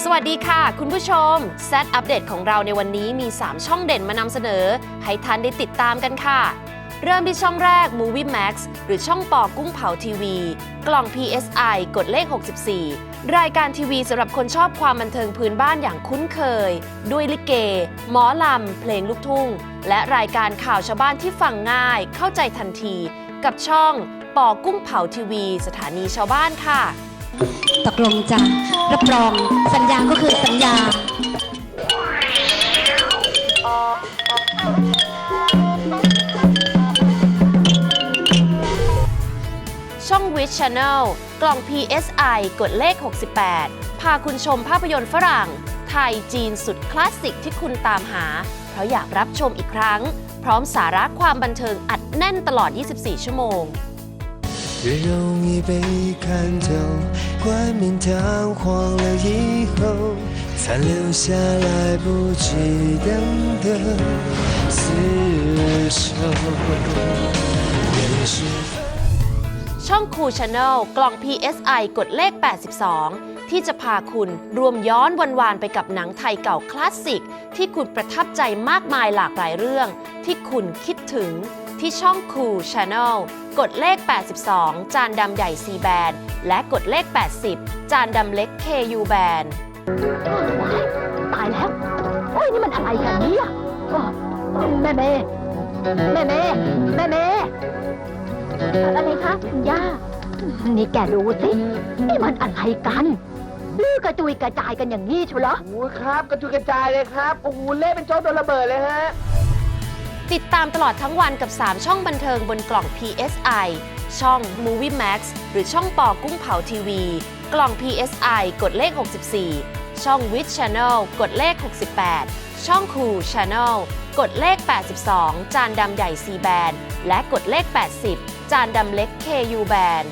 สวัสดีค่ะ คุณผู้ชม s ซ t อัปเดตของเราในวันนี้มี 3 ช่องเด่นมานำเสนอ ให้ท่านได้ติดตามกันค่ะ เริ่มที่ช่องแรก Movie Max หรือช่องปอกุ้งเผาทีวี กล่อง PSI กดเลข 64 รายการทีวีสำหรับคนชอบความบันเทิงพื้นบ้านอย่างคุ้นเคย ด้วยลิเก หมอลำ เพลงลูกทุ่ง และรายการข่าวชาวบ้านที่ฟังง่าย เข้าใจทันที กับช่องปอกุ้งเผาทีวี สถานีชาวบ้านค่ะ ตกลงจ้ะรับรองสัญญาก็คือสัญญา ช่อง Wish Channel กล่อง PSI กดเลข 68 พาคุณชมภาพยนตร์ฝรั่ง ไทยจีนสุดคลาสสิกที่คุณตามหา เพราะอยากรับชมอีกครั้ง พร้อมสาระความบันเทิงอัดแน่นตลอด 24 ชั่วโมง 越容易被看透，冠冕堂皇了以后，残留下来不及等的厮守。人是。 ช่อง Cool Channel กล่อง PSI กดเลข 82 ที่จะพาคุณรวมย้อนวันวานไปกับหนังไทยเก่าคลาสสิก ที่คุณประทับใจมากมายหลากหลายเรื่อง ที่คุณคิดถึงที่ช่อง Cool Channel กดเลข 82 จานดำใหญ่ C แบนและกดเลข 80 จานดำเล็ก KU แบนตายแล้วโอ้ยนี่มันอะไรกันเนี่ยแม่เมแม่เมแม่เมอะไรคะคุณย่านี่แกดูสิ นี่มันอะไรกัน ลือกระจุยกระจายกันอย่างนี้ชัวเหรอ โอ้โหครับ กระจุยกระจายเลยครับ โอ้โหเละเป็นโจ๊กโดนระเบิดเลยฮะ ติดตามตลอดทั้งวันกับ 3 ช่องบันเทิงบนกล่อง PSI ช่อง Movie Max หรือช่องปอกุ้งเผาทีวี กล่อง PSI กดเลข 64 ช่อง Wit Channel กดเลข 68 ช่อง Cool Channel กดเลข 82 จานดำใหญ่ C แบนและกดเลข 80 จานดำเล็ก KU แบน